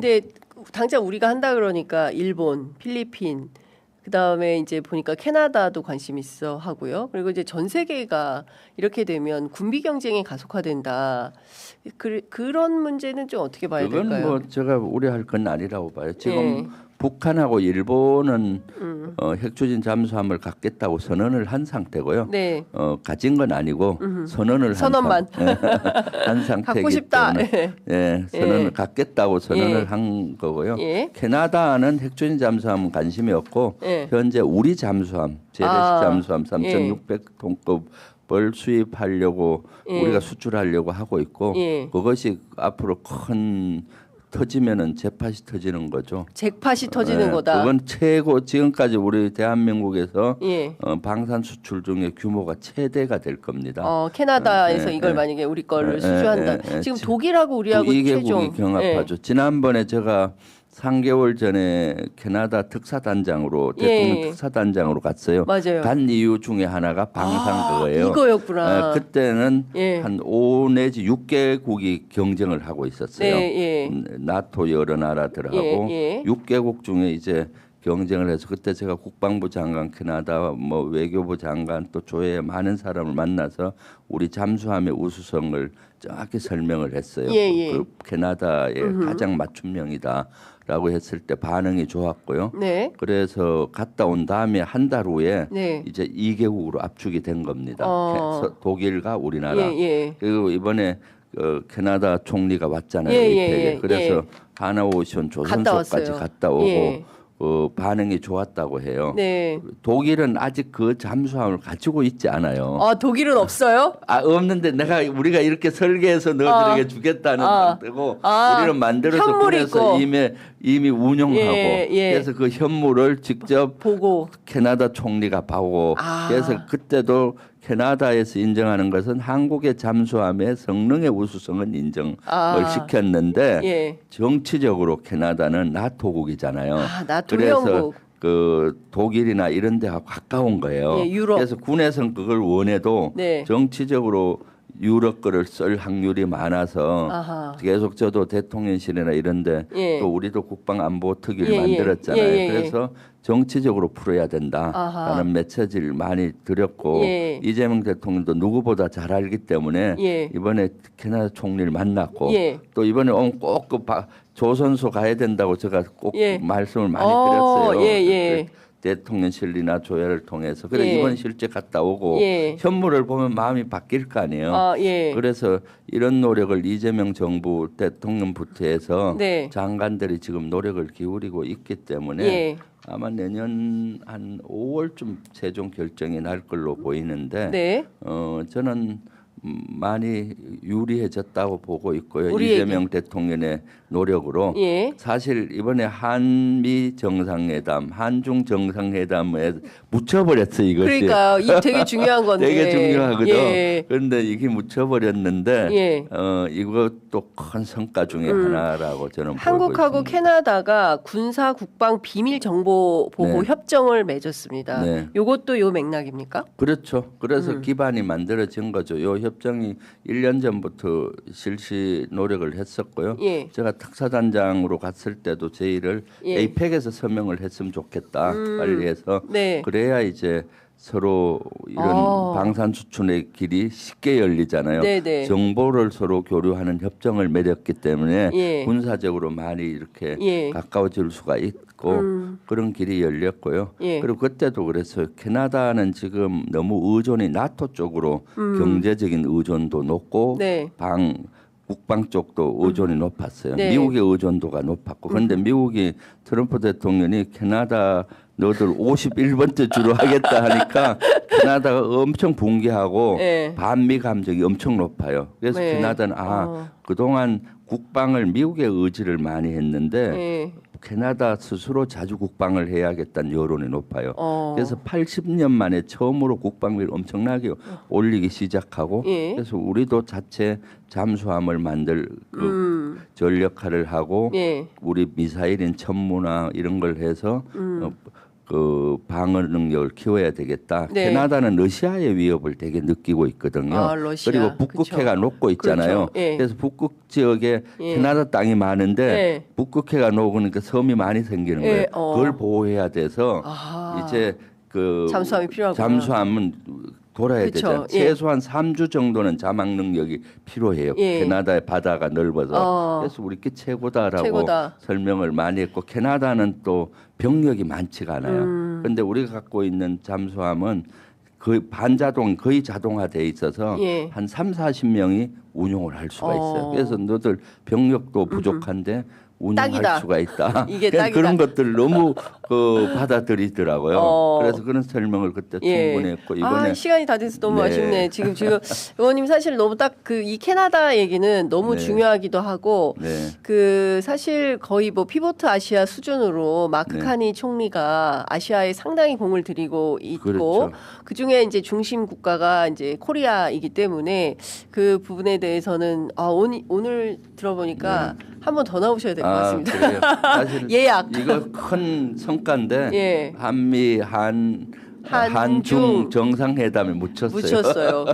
근데 당장 우리가 한다 그러니까 일본, 필리핀 그다음에 이제 보니까 캐나다도 관심 있어 하고요. 그리고 이제 전 세계가 이렇게 되면 군비 경쟁이 가속화된다. 그, 그런 문제는 좀 어떻게 봐야 그건 될까요? 뭐 제가 우려할 건 아니라고 봐요. 지금 예. 북한하고 일본은 음. 어, 핵추진 잠수함을 갖겠다고 선언을 한 상태고요. 네. 어, 가진 건 아니고 선언을 선언만. 한, 상, 한 상태이기 갖고 싶다. 때문에 예, 선언을 예. 갖겠다고 선언을 예. 한 거고요. 예. 캐나다는 핵추진 잠수함은 관심이 없고 예. 현재 우리 잠수함 재래식 아, 잠수함 3,600톤급을 수입하려고 예. 우리가 수출하려고 하고 있고 예. 그것이 앞으로 큰 터지면은 재팟이 터지는 거죠. 잭팟이 터지는 예, 거다. 그건 최고 지금까지 우리 대한민국에서 예. 어, 방산 수출 중에 규모가 최대가 될 겁니다. 어, 캐나다에서 예, 이걸 예. 만약에 우리 거를 예, 수주한다. 예, 예. 지금 지- 독일하고 우리하고 최종 경합하죠. 지난번에 제가 3개월 전에 캐나다 특사단장으로 예, 대통령 예. 특사단장으로 갔어요. 맞아요. 간 이유 중에 하나가 방산 아, 그거예요. 이거였구나. 예, 그때는 예. 한5 내지 6개국이 경쟁을 하고 있었어요. 네, 예. 음, 나토 여러 나라들하고 예, 예. 6개국 중에 이제 경쟁을 해서 그때 제가 국방부 장관 캐나다 뭐 외교부 장관 또 조회에 많은 사람을 만나서 우리 잠수함의 우수성을 정확히 설명을 했어요. 예, 예. 그 캐나다의 가장 맞춤형이다라고 했을 때 반응이 좋았고요. 네. 그래서 갔다 온 다음에 한 달 후에 네. 이제 2개국으로 압축이 된 겁니다. 어. 독일과 우리나라. 예, 예. 그리고 이번에 어, 캐나다 총리가 왔잖아요. 예. 예, 예, 그래서 예. 하나오션 조선소까지. 갔다 오고 예. 어, 반응이 좋았다고 해요. 네. 독일은 아직 그 잠수함을 가지고 있지 않아요. 아, 독일은 없어요? 아 없는데 내가 우리가 이렇게 설계해서 너희들에게 아. 주겠다는 아. 상태고 아. 우리는 만들어서 있고. 이미 이미 운영하고 예, 예. 그래서 그 현물을 직접 보고 캐나다 총리가 보고 아. 그래서 그때도 캐나다에서 인정하는 것은 한국의 잠수함의 성능의 우수성은 인정을 아. 시켰는데 예. 정치적으로 캐나다는 나토국이잖아요. 아, 나토 그래서. 그 독일이나 이런 데하고 가까운 거예요. 예. 그래서 군에서는 그걸 원해도 네. 정치적으로 유럽 거를 쓸 확률이 많아서 아하. 계속 저도 대통령실이나 이런데 예. 또 우리도 국방 안보 특위를 예, 예. 만들었잖아요. 예, 예, 예. 그래서 정치적으로 풀어야 된다라는 아하. 메시지를 많이 드렸고 예. 이재명 대통령도 누구보다 잘 알기 때문에 예. 이번에 캐나다 총리를 만났고 예. 또 이번에 꼭그 조선소 가야 된다고 제가 꼭 예. 말씀을 많이 어, 드렸어요. 대통령실이나 조회를 통해서 그래 예. 이번 실제 갔다 오고 예. 현물을 보면 마음이 바뀔 거 아니에요. 아, 예. 그래서 이런 노력을 이재명 정부 대통령 부터에서 네. 장관들이 지금 노력을 기울이고 있기 때문에 예. 아마 내년 한 5월쯤 최종 결정이 날 걸로 보이는데 네. 어 저는 음, 많이 유리해졌다고 보고 있고요. 우리에게. 이재명 대통령의 노력으로 예. 사실 이번에 한미 정상회담, 한중 정상회담에 묻혀버렸어 이것이. 그러니까요. 이 되게 중요한 건데. 되게 중요하거든. 예. 그런데 이게 묻혀버렸는데 예. 음. 어 이것도 큰 성과 중에 하나라고 저는 보고 한국하고. 캐나다가 군사 국방 비밀 정보 보호 네. 협정을 맺었습니다. 네. 요것도 요 맥락입니까? 그렇죠. 그래서 음. 기반이 만들어진 거죠. 요 협정이 1년 전부터 실시 노력을 했었고요. 예. 제가 특사단장으로 갔을 때도 제의를 예. 음. 에이펙에서 서명을 했으면 좋겠다. 빨리 해서 네. 그래야 이제 서로 이런 아. 방산 수출의 길이 쉽게 열리잖아요. 네네. 정보를 서로 교류하는 협정을 맺었기 때문에 예. 군사적으로 많이 이렇게 예. 가까워질 수가 있고 음. 그런 길이 열렸고요. 예. 그리고 그때도 그랬어요. 캐나다는 지금 너무 의존이 나토 쪽으로 경제적인 의존도 높고 음. 네. 방 국방 쪽도 의존이 높았어요. 네. 음. 미국의 의존도가 높았고 그런데 미국이 트럼프 대통령이 캐나다 너들 51번째 주로 하겠다 하니까 캐나다가 엄청 붕괴하고 네. 반미 감정이 엄청 높아요. 그래서 네. 캐나다는 아 어. 그동안 국방을 미국의 의지를 많이 했는데 예. 캐나다 스스로 자주 국방을 해야겠다는 여론이 높아요. 어. 그래서 80년 만에 처음으로 국방비를 엄청나게 올리기 시작하고 예. 그래서 우리도 자체 잠수함을 만들 그 음. 전력화를 하고 예. 우리 미사일인 천무나 이런 걸 해서 음. 어, 그 방어 능력을 키워야 되겠다. 네. 캐나다는 러시아의 위협을 되게 느끼고 있거든요. 아, 러시아. 그리고 북극해가 그쵸. 녹고 있잖아요. 그렇죠. 예. 그래서 북극 지역에 예. 캐나다 땅이 많은데 예. 북극해가 녹으니까 섬이 많이 생기는 예, 거예요. 어. 그걸 보호해야 돼서 아. 이제 그 잠수함이 필요하구나. 잠수함은 돌아야 그쵸. 되죠. 예. 최소한 3주 정도는 자막 능력이 필요해요. 예. 캐나다의 바다가 넓어서. 어. 그래서 우리 게 최고다라고 최고다. 설명을 많이 했고 캐나다는 또 병력이 많지가 않아요. 음. 그런데 우리가 갖고 있는 잠수함은 거의 반자동 거의 자동화돼 있어서 예. 한 3, 40명이 운용을 할 수가 있어요. 어. 그래서 너들 병력도 부족한데 운용할 딱이다. 수가 있다. 이게. 그런 것들 너무 그 받아들이더라고요. 어. 그래서 그런 설명을 그때 예. 충분히 했고 이번에 아, 시간이 다 돼서 너무 네. 아쉽네. 지금 지금 의원님 사실 너무 딱 그 이 캐나다 얘기는 너무 네. 중요하기도 하고 네. 그 사실 거의 뭐 피보트 아시아 수준으로 마크 네. 카니 총리가 아시아에 상당히 공을 들이고 있고 그렇죠. 그 중에 이제 중심 국가가 이제 코리아이기 때문에 그 부분에 대해서는 아 오늘, 오늘 들어보니까 한 번 더 나오셔야 될것 네. 아, 같습니다. 사실 예약. 이거 큰 성 과인데 예. 한미 한 한중 한중 정상회담에 묻혔어요. 묻혔어요.